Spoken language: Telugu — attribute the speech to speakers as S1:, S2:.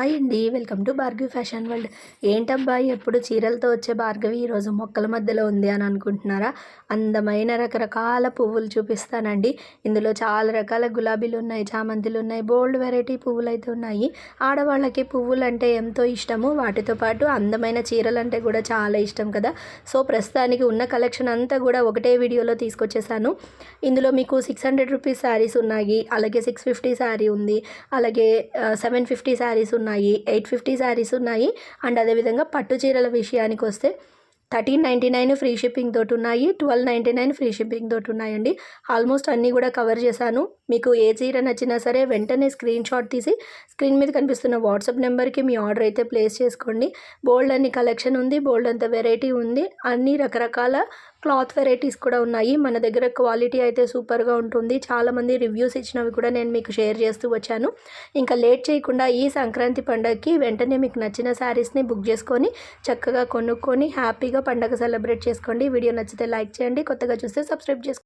S1: హాయ్ అండి welcome to Bhargavi fashion world. ఏంటబ్బా ఎప్పుడు చీరలతో వచ్చే భార్గవి ఈరోజు మొక్కల మధ్యలో ఉంది అని అనుకుంటున్నారా? అందమైన రకరకాల పువ్వులు చూపిస్తానండి. ఇందులో చాలా రకాల గులాబీలు ఉన్నాయి చామంతులు ఉన్నాయి బోల్డ్ వెరైటీ పువ్వులు అయితే ఉన్నాయి. ఆడవాళ్ళకి పువ్వులు అంటే ఎంతో ఇష్టము. వాటితో పాటు అందమైన చీరలు అంటే కూడా చాలా ఇష్టం కదా. సో ప్రస్తుతానికి ఉన్న కలెక్షన్ అంతా కూడా ఒకటే వీడియోలో తీసుకొచ్చేసాను. ఇందులో మీకు సిక్స్ హండ్రెడ్ రూపీస్ శారీస్ ఉన్నాయి. అలాగే సిక్స్ ఫిఫ్టీ శారీ ఉంది. అలాగే సెవెన్ ఫిఫ్టీ శారీస్ ఉన్నాయి. ఎయిట్ ఫిఫ్టీ శారీస్ ఉన్నాయి. అండ్ అదేవిధంగా పట్టు చీరల విషయానికి వస్తే thirteen ninety nine free shipping తోటి ఉన్నాయి. Twelve ninety nine free shipping తోటి ఉన్నాయండి. ఆల్మోస్ట్ అన్నీ కూడా కవర్ చేశాను. మీకు ఏ చీర నచ్చినా సరే వెంటనే స్క్రీన్ షాట్ తీసి స్క్రీన్ మీద కనిపిస్తున్న వాట్సాప్ నెంబర్కి మీ ఆర్డర్ అయితే ప్లేస్ చేసుకోండి. బోల్డ్ అన్ని కలెక్షన్ ఉంది. బోల్డ్ అంత వెరైటీ ఉంది. అన్ని రకరకాల క్లాత్ వెరైటీస్ కూడా ఉన్నాయి. మన దగ్గర క్వాలిటీ అయితే సూపర్గా ఉంటుంది. చాలామంది రివ్యూస్ ఇచ్చినవి కూడా నేను మీకు షేర్ చేస్తూ వచ్చాను. ఇంకా లేట్ చేయకుండా ఈ సంక్రాంతి పండగకి వెంటనే మీకు నచ్చిన శారీస్ని బుక్ చేసుకొని చక్కగా కొనుక్కొని హ్యాపీగా పండగ సెలబ్రేట్ చేసుకోండి. వీడియో నచ్చితే లైక్ చేయండి. కొత్తగా చూస్తే సబ్స్క్రైబ్ చేసుకోండి.